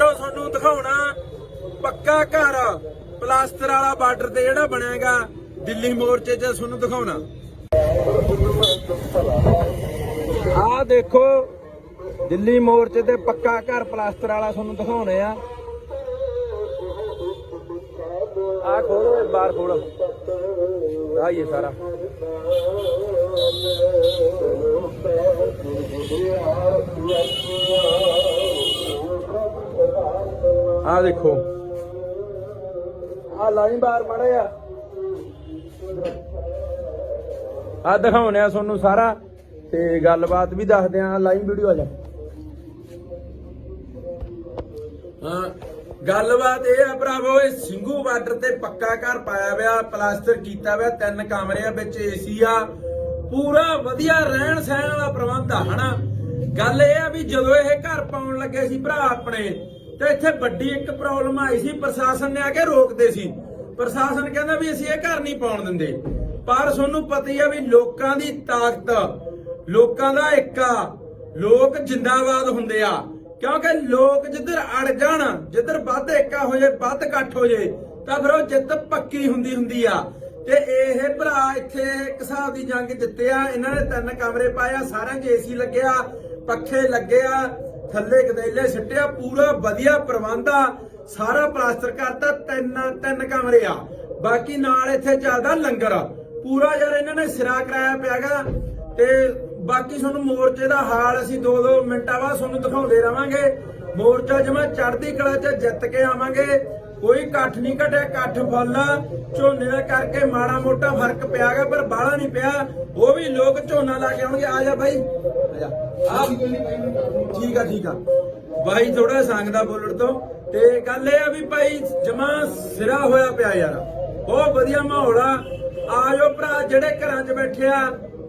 ਮਿੱਤਰੋ, ਤੁਹਾਨੂੰ ਦਿਖਾਉਣਾ ਪੱਕਾ ਘਰ ਪਲਾਸਟਰ ਵਾਲਾ ਬਾਰਡਰ ਤੇ ਜਿਹੜਾ ਬਣਿਆਗਾ ਦਿੱਲੀ ਮੋਰਚੇ 'ਚ ਤੁਹਾਨੂੰ ਦਿਖਾਉਣਾ। ਆਹ ਦੇਖੋ, ਦਿੱਲੀ ਮੋਰਚੇ ਤੇ ਪੱਕਾ ਘਰ ਪਲਾਸਟਰ ਵਾਲਾ ਤੁਹਾਨੂੰ ਦਿਖਾਉਣੇ ਆ। ਆ ਖੋਲੋ ਇਹ ਬਾਹਰ ਖੋਲੋ ਆਈਏ ਸਾਰਾ। ਆ ਦੇਖੋ। ਆ ਲਾਈਨ ਬਾਹਰ ਮੜੇ ਆ ਆ ਦਿਖਾਉਣੇ ਆ ਤੁਹਾਨੂੰ ਸਾਰਾ ਤੇ ਗੱਲਬਾਤ ਵੀ ਦੱਸਦੇ ਆ ਲਾਈਵ ਵੀਡੀਓ ਆ ਜਾ। ਹਾਂ ਗੱਲਬਾਤ ਇਹ ਆ ਭਰਾਵੋ ਇਹ ਸਿੰਘੂ ਬਾਰਡਰ ਤੇ ਪੱਕਾ ਘਰ ਪਾਇਆ ਹੋਇਆ ਪਲਾਸਟਰ ਕੀਤਾ ਹੋਇਆ ਤਿੰਨ ਕਮਰੇ ਆ ਵਿੱਚ ਏਸੀ ਆ। ਪੂਰਾ ਵਧੀਆ ਰਹਿਣ ਸਹਿਣ ਵਾਲਾ ਪ੍ਰਬੰਧ ਆ ਹਨਾ? ਗੱਲ ਇਹ ਆ ਵੀ ਜਦੋਂ ਇਹ ਘਰ ਪਾਉਣ ਲੱਗੇ ਸੀ ਭਰਾ ਆਪਣੇ ਤੇ ਇੱਥੇ ਵੱਡੀ ਇੱਕ ਪ੍ਰੋਬਲਮ ਆਈ ਸੀ, ਪ੍ਰਸ਼ਾਸਨ ਨੇ ਆ ਕੇ ਰੋਕਦੇ ਸੀ। ਪ੍ਰਸ਼ਾਸਨ ਕਹਿੰਦਾ ਵੀ ਅਸੀਂ ਇਹ ਘਰ ਨਹੀਂ ਪਾਉਣ ਦਿੰਦੇ। ਪਰ ਤੁਹਾਨੂੰ ਪਤਾ ਹੀ ਆ ਵੀ ਲੋਕਾਂ ਦੀ ਤਾਕਤ, ਲੋਕਾਂ ਦਾ ਏਕਾ ਲੋਕ ਜਿੰਦਾਬਾਦ ਹੁੰਦੇ ਆ। ਕਿਉਂਕਿ ਲੋਕ ਜਿੱਧਰ ਅੜ ਜਾਣ, ਜਿੱਧਰ ਵੱਧ ਏਕਾ ਹੋ ਜਾਏ ਵੱਧ ਇਕੱਠ ਹੋ ਜਾਏ ਤਾਂ ਫਿਰ ਉਹ ਜਿੱਤ ਪੱਕੀ ਹੁੰਦੀ ਹੁੰਦੀ ਆ। ਤੇ ਇਹ ਭਰਾ ਇੱਥੇ ਇੱਕ ਹਿਸਾਬ ਦੀ ਜੰਗ ਜਿੱਤਿਆ, ਇਹਨਾਂ ਨੇ ਤਿੰਨ ਕਮਰੇ ਪਾਇਆ ਸਾਰਿਆਂ 'ਚ ਏਸੀ ਲੱਗਿਆ, ਪੱਖੇ ਲੱਗੇ ਆ ਥੱਲੇ ਗਦੈਲੇ ਸਿੱਟਿਆ, ਪੂਰਾ ਵਧੀਆ ਪ੍ਰਬੰਧ ਸਾਰਾ ਪਲਾਸਟਰ ਕਰਤਾ, ਤਿੰਨ ਤਿੰਨ ਕਮਰੇ ਆ। ਬਾਕੀ ਨਾਲ ਇੱਥੇ ਚੱਲਦਾ ਲੰਗਰ। ਪੂਰਾ ਯਾਰ ਇਹਨਾਂ ਨੇ ਸਿਰਾ ਕਰਾਇਆ ਪਿਆਗਾ। ਤੇ ਬਾਕੀ ਤੁਹਾਨੂੰ ਮੋਰਚੇ ਦਾ ਹਾਲ ਅਸੀਂ 2-2 ਮਿੰਟਾਂ ਬਾਅਦ ਤੁਹਾਨੂੰ ਦਿਖਾਉਂਦੇ ਰਵਾਂਗੇ। ਮੋਰਚਾ ਜਿਵੇਂ ਚੜ੍ਹਦੀ ਕਲਾ 'ਚ ਜਿੱਤ ਕੇ ਆਵਾਂਗੇ, ਕੋਈ ਇਕੱਠ ਨਹੀਂ ਘਟਿਆ, ਇਕੱਠ ਫੁੱਲ ਝੋਨੇ ਦਾ ਕਰਕੇ ਮਾੜਾ ਮੋਟਾ ਫ਼ਰਕ ਪਿਆ ਪਿਆਗਾ, ਪਰ ਬਾਹਲਾ ਨਹੀਂ ਪਿਆ। ਉਹ ਵੀ ਲੋਕ ਝੋਨਾ ਲਾ ਕੇ ਆਉਣਗੇ। ਆ ਜਾ ਬਾਈ। ਆ ਜਾ। ਆ ਠੀਕ ਆ ਠੀਕ ਆ। ਬਾਈ ਥੋੜਾ ਸੰਗਦਾ ਬੋਲਣ ਤੋਂ ਤੇ ਗੱਲ ਇਹ ਆ ਵੀ ਭਾਈ ਜਮਾ ਸਿਰਾ ਹੋਇਆ ਪਿਆ ਯਾਰ। ਬਹੁਤ ਵਧੀਆ ਮਾਹੌਲ ਆ। ਆ ਭਰਾ, ਜਿਹੜੇ ਘਰਾਂ 'ਚ ਬੈਠੇ ਆ,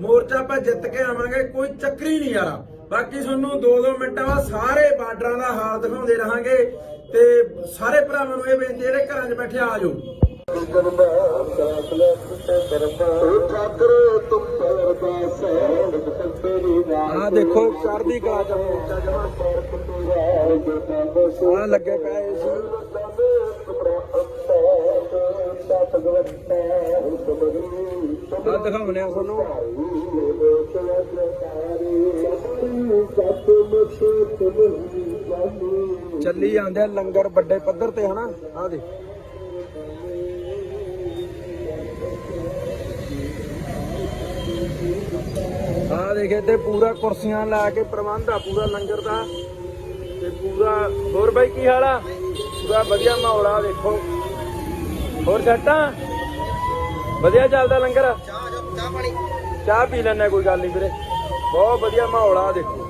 ਮੋਰਚਾ ਆਪਾਂ ਜਿੱਤ ਕੇ ਆਵਾਂਗੇ, ਕੋਈ ਚੱਕਰੀ ਨਹੀਂ ਯਾਰ। ਬਾਕੀ ਤੁਹਾਨੂੰ 2-2 ਮਿੰਟਾਂ ਬਾਅਦ ਸਾਰੇ ਬਾਰਡਰਾਂ ਦਾ ਹਾਲ ਦਿਖਾਉਂਦੇ ਰਹਾਂਗੇ ਤੇ ਸਾਰੇ ਭਰਾਵਾਂ ਨੂੰ ਇਹ ਬੇਨਤੀ ਜਿਹੜੇ ਘਰਾਂ 'ਚ ਬੈਠੇ ਆ ਆ ਜਾਓ ਆ ਦੇਖੋ, ਚੜ੍ਹਦੀ ਕਲਾ ਚ ਮੋਰਚਾ ਜਮਾ ਸੋਹਣਾ ਲੱਗੇ ਪਿਆ ਏ ਆ ਦਿਖਾਉਣੇ ਆ ਤੁਹਾਨੂੰ। ਚੱਲੀ ਜਾਂਦੇ ਆ ਲੰਗਰ ਵੱਡੇ ਪੱਧਰ ਤੇ, ਹਨਾ? ਆ ਦੇ ਆ ਦੇਖੇ ਤੇ ਪੂਰਾ ਕੁਰਸੀਆਂ ਲਾ ਕੇ ਪ੍ਰਬੰਧ ਆ ਪੂਰਾ ਲੰਗਰ ਦਾ। ਤੇ ਪੂਰਾ ਹੋਰ ਬਾਈ ਕੀ ਹਾਲ ਆ? ਪੂਰਾ ਵਧੀਆ ਮਾਹੌਲ ਆ ਦੇਖੋ ਹੋਰ ਛੱਟਾਂ ਵਧੀਆ ਚੱਲਦਾ ਲੰਗਰ? ਚਾਹ ਪਾਣੀ। ਚਾਹ ਪੀ ਲੈਣਾ ਕੋਈ ਗੱਲ ਨਹੀਂ ਵੀਰੇ। ਬਹੁਤ ਵਧੀਆ ਮਾਹੌਲ ਆ ਦੇਖੋ।